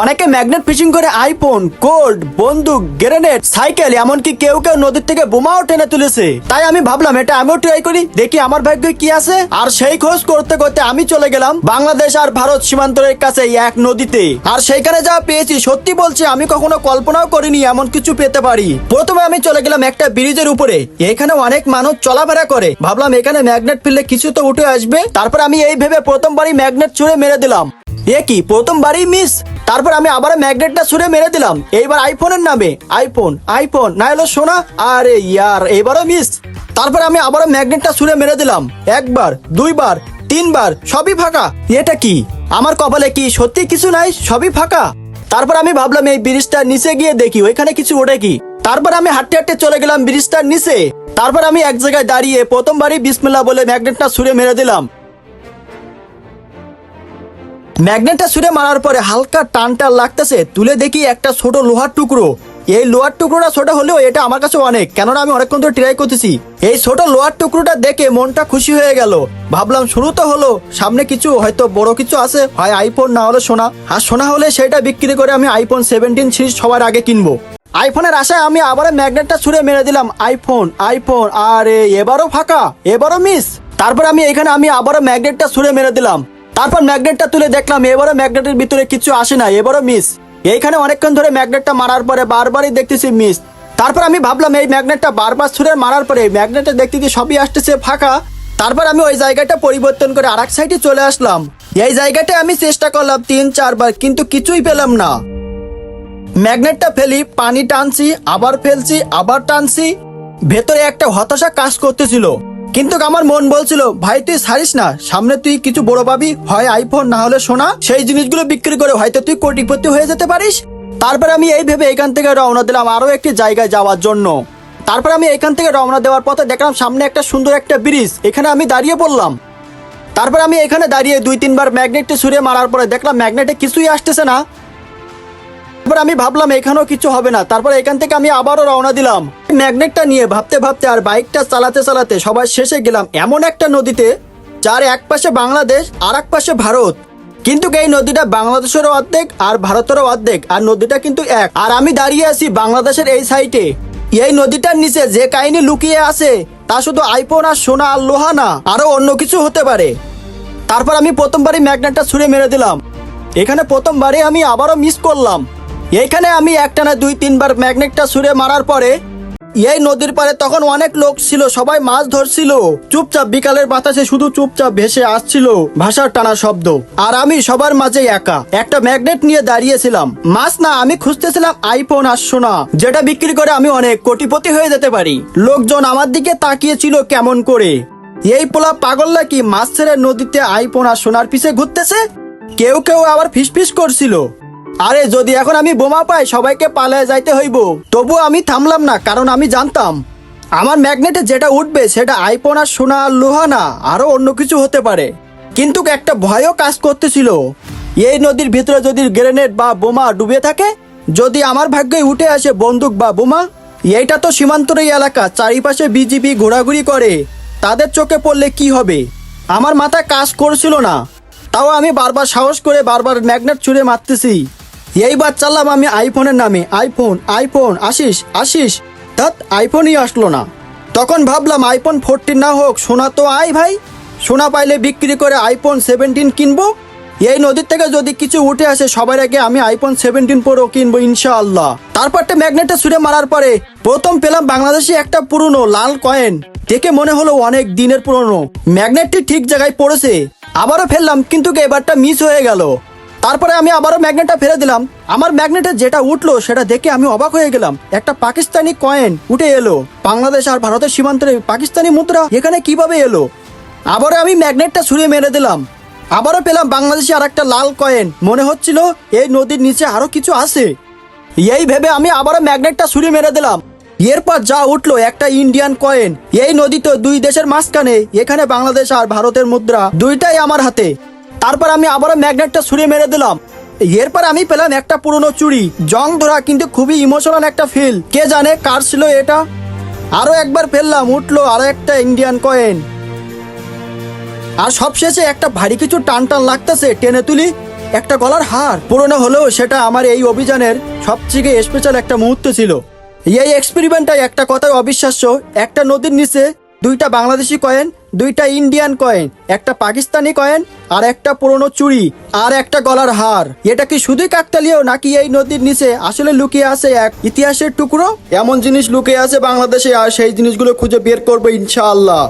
অনেকে magnet fishing করে iPhone gold বন্দুক, গ্রেনেড, সাইকেল, এমনকি কেউ কেউ নদীর থেকে বোমাও টেনে তুলেছে। তাই আমি ভাবলাম, এটা আমিও ট্রাই করি, দেখি আমার ভাগ্যে কি আছে। আর সেই খোঁজ করতে করতে আমি চলে গেলাম বাংলাদেশ আর ভারত সীমান্তের কাছে এক নদীতে। আর সেইখানে যা পেয়েছি, সত্যি বলছি, আমি কখনো কল্পনাও করিনি এমন কিছু পেতে পারি। প্রথমে আমি চলে গেলাম একটা ব্রিজের উপরে। এখানে অনেক মানুষ চলাফেরা করে। ভাবলাম, এখানে ম্যাগনেট ফেললে কিছু তো উঠে আসবে। তারপর আমি এই ভেবে প্রথমবারই ম্যাগনেট ছুঁড়ে মেরে দিলাম। এ কি প্রথমবারই মিস তারপর আমি আবার ম্যাগনেটটা ছুঁড়ে মেরে দিলাম। এইবার আইফোনের নামে। আইফোন আইফোন না হলো সোনা। আরে ইয়ার, এবারও মিস তারপর আমি আবারও ম্যাগনেটটা ছুঁড়ে মেরে দিলাম। একবার, দুইবার, তিনবার, সবই ফাঁকা। এটা কি? আমার কপালে কি সত্যি কিছু নাই? সবই ফাঁকা? তারপর আমি ভাবলাম, এই ব্রিজটার নিচে গিয়ে দেখি, ওইখানে কিছু ওঠে কি? তারপর আমি হাঁটতে হাঁটতে চলে গেলাম ব্রিজটার নিচে। তারপর আমি এক জায়গায় দাঁড়িয়ে প্রথমবারই বিসমিল্লা বলে ম্যাগনেটটা ছুঁড়ে মেরে দিলাম। ম্যাগনেটটা ছুঁড়ে মারার পরে হালকা টান টান লাগতেছে, তুলে দেখি একটা ছোট লোহার টুকরো। এই লোহার টুকরোটা ছোট হলেও এটা আমার কাছে অনেক, কেননা আমি অনেকক্ষণ ধরে ট্রাই করতেছি। এই ছোট লোহার টুকরোটা দেখে মনটা খুশি হয়ে গেল। ভাবলাম শুরু তো হলো, সামনে কিছু হয়তো বড় কিছু আছে, হয় আইফোন না হলে সোনা। আর সোনা হলে সেটা বিক্রি করে আমি আইফোন সেভেন্টিন সিরিজ সবার আগে কিনবো। আইফোনের আশায় আমি আবার ম্যাগনেটটা ছুঁড়ে মেরে দিলাম আইফোন আইফোন আরে, এবারও ফাঁকা, এবারও মিস তারপর আমি এখানে আমি আবারও ম্যাগনেটটা ছুঁড়ে মেরে দিলাম। তারপর ম্যাগনেটটা তুলে দেখলাম, এবারও ম্যাগনেটের ভিতরে কিছু আসে না এবারও মিস এইখানে অনেকক্ষণ ধরে ম্যাগনেটটা মারার পরে বারবারই দেখতেছি মিস তারপর আমি ভাবলাম, এই ম্যাগনেটটা বারবার ছুঁড়ে মারার পরে ম্যাগনেটটা দেখতে দেখতেছি সবই আসতেছে ফাঁকা। তারপর আমি ওই জায়গাটা পরিবর্তন করে আরেক সাইডে চলে আসলাম। এই জায়গাটা আমি চেষ্টা করলাম তিন, চারবার, কিন্তু কিছুই পেলাম না। ম্যাগনেটটা ফেলি, পানি টানছি, আবার ফেলছি, আবার টানছি। ভেতরে একটা হতাশা কাজ করতেছিল। কিন্তু আমার মন বলছিল, ভাই, তুই ছাড়িস না। সামনে তুই কিছু বড় পাবি। হয় আইফোন না হলে সোনা। সেই জিনিসগুলো বিক্রি করে হয়তো তুই কোটিপতি হয়ে যেতে পারিস। তারপর আমি এই ভেবে এখান থেকে রওনা দিলাম আরও একটি জায়গায় যাওয়ার জন্য। তারপর আমি এখান থেকে রওনা দেওয়ার পথে দেখলাম সামনে একটা সুন্দর একটা ব্রিজ। এখানে আমি দাঁড়িয়ে পড়লাম। তারপর আমি এখানে দাঁড়িয়ে দুই, তিনবার ম্যাগনেটটি ছুঁড়ে মারার পরে দেখলাম ম্যাগনেটে কিছুই আসতেছে না। তারপর আমি ভাবলাম, এখানেও কিছু হবে না। তারপর এখান থেকে আমি আবারও রওনা দিলাম। ম্যাগনেটটা নিয়ে ভাবতে ভাবতে আর বাইকটা চালাতে চালাতে সবাই শেষে গেলাম এমন একটা নদীতে, যার এক পাশে বাংলাদেশ, আর এক পাশে ভারত। কিন্তু এই নদীটা বাংলাদেশেরও অর্ধেক আর ভারতেরও অর্ধেক, আর নদীটা কিন্তু এক। আর আমি দাঁড়িয়ে আছি বাংলাদেশের এই সাইডে এই নদীটার নিচে যে কাহিনী লুকিয়ে আছে, তা শুধু আইফোন আর সোনা আর লোহা না আরও অন্য কিছু হতে পারে। তারপর আমি প্রথমবারই ম্যাগনেটটা ছুঁড়ে মেরে দিলাম। এখানে প্রথমবারে আমি আবারও মিস করলাম। এইখানে আমি একটানা দুই তিনবার ম্যাগনেটটা ছুঁড়ে মারার পরে এই নদীর পারে তখন অনেক লোক ছিল, সবাই মাছ ধরছিল। চুপচাপ বিকালের বাতাসে শুধু চুপচাপ ভেসে আসছিল ভাষার টানা শব্দ। আর আমি সবার মাঝে একা। একটা ম্যাগনেট নিয়ে দাঁড়িয়েছিলাম। মাছ না, আমি খুঁজতেছিলাম আইফোন আর সোনা, যেটা বিক্রি করে আমি অনেক কোটিপতি হয়ে যেতে পারি। লোকজন আমার দিকে তাকিয়েছিল কেমন করে। এই পোলা পাগল নাকি মাছ ছেড়ে নদীতে আইফোন আর সোনার পিছে ঘুরতেছে? কেউ কেউ আবার ফিসফিস করছিল। আরে, যদি এখন আমি বোমা পাই, সবাইকে পালায় যাইতে হইব। তবু আমি থামলাম না, কারণ আমি জানতাম, আমার ম্যাগনেটে যেটা উঠবে, সেটা আইফোন আর সোনা আর লোহা না আরও অন্য কিছু হতে পারে। কিন্তু একটা ভয়ও কাজ করতেছিল। এই নদীর ভিতরে যদি গ্রেনেড বা বোমা ডুবে থাকে, যদি আমার ভাগ্যে উঠে আসে বন্দুক বা বোমা, এইটা তো সীমান্তরই এলাকা, চারিপাশে বিজিবি ঘোরাঘুরি করে। তাদের চোখে পড়লে কি হবে? আমার মাথা কাজ করছিল না। তাও আমি বারবার সাহস করে বারবার ম্যাগনেট ছুঁড়ে মারতেছি। এইবার চাললাম আমি আইফোনের নামে। আইফোন আইফোন আসিস আসিস ধাত আইফোনই আসলো না। তখন ভাবলাম আইফোন ফোরটিন না হোক, সোনা তো আই ভাই। সোনা পাইলে বিক্রি করে আইফোন সেভেন্টিন কিনবো। এই নদীর থেকে যদি কিছু উঠে আসে, সবার আগে আমি আইফোন সেভেন্টিন প্রো কিনবো ইনশাআল্লাহ। তারপরটা ম্যাগনেটটা ছুঁড়ে মারার পরে প্রথম পেলাম বাংলাদেশে একটা পুরনো লাল কয়েন। দেখে মনে হলো অনেক দিনের পুরনো। ম্যাগনেটটি ঠিক জায়গায় পড়েছে। আবারও ফেললাম, কিন্তু এবারটা মিস হয়ে গেল। তারপরে আমি আবারও ম্যাগনেটটা ফেলে দিলাম। আমার ম্যাগনেটে যেটা উঠল, সেটা দেখে আমি অবাক হয়ে গেলাম। একটা পাকিস্তানি কয়েন উঠে এলো। বাংলাদেশ আর ভারতের সীমান্তের পাকিস্তানি মুদ্রা এখানে কীভাবে এলো? আবারও আমি ম্যাগনেটটা ছুঁড়ে মেরে দিলাম। আবারও পেলাম বাংলাদেশে আর একটা লাল কয়েন। মনে হচ্ছিল এই নদীর নিচে আরও কিছু আছে। এই ভেবে আমি আবারও ম্যাগনেটটা ছুঁড়ে মেরে দিলাম। এরপর যা উঠল, একটা ইন্ডিয়ান কয়েন। এই নদী তো দুই দেশের মাঝখানে এখানে বাংলাদেশ আর ভারতের মুদ্রা দুইটাই আমার হাতে। তারপর আমি আবারও ম্যাগনেটটা ছুঁড়ে মেরে দিলাম। এরপর আমি পেলাম একটা পুরনো চুড়ি। জং ধরা কিন্তু খুবই ইমোশনাল একটা ফিল কে জানে কার ছিল এটা? আরও একবার ফেললাম, উঠল আরও একটা ইন্ডিয়ান কয়েন আর সবশেষে একটা ভারী কিছু টান টান লাগতেছে টেনে তুলি, একটা গলার হার। পুরনো হলেও সেটা আমার এই অভিযানের সবথেকে স্পেশাল একটা মুহূর্ত ছিল। এই এক্সপেরিমেন্টটা একটা কথায় অবিশ্বাস্য, একটা নদীর নিচে দুইটা বাংলাদেশি কয়েন দুইটা ইন্ডিয়ান কয়েন একটা পাকিস্তানি কয়েন আর একটা পুরনো চুড়ি, আর একটা গলার হার। এটা কি শুধুই কাকতালীয় নাকি এই নদীর নিচে আসলে লুকিয়ে আছে এক ইতিহাসের টুকরো? এমন জিনিস লুকিয়ে আছে বাংলাদেশে আর সেই জিনিসগুলো খুঁজে বের করব ইনশাআল্লাহ।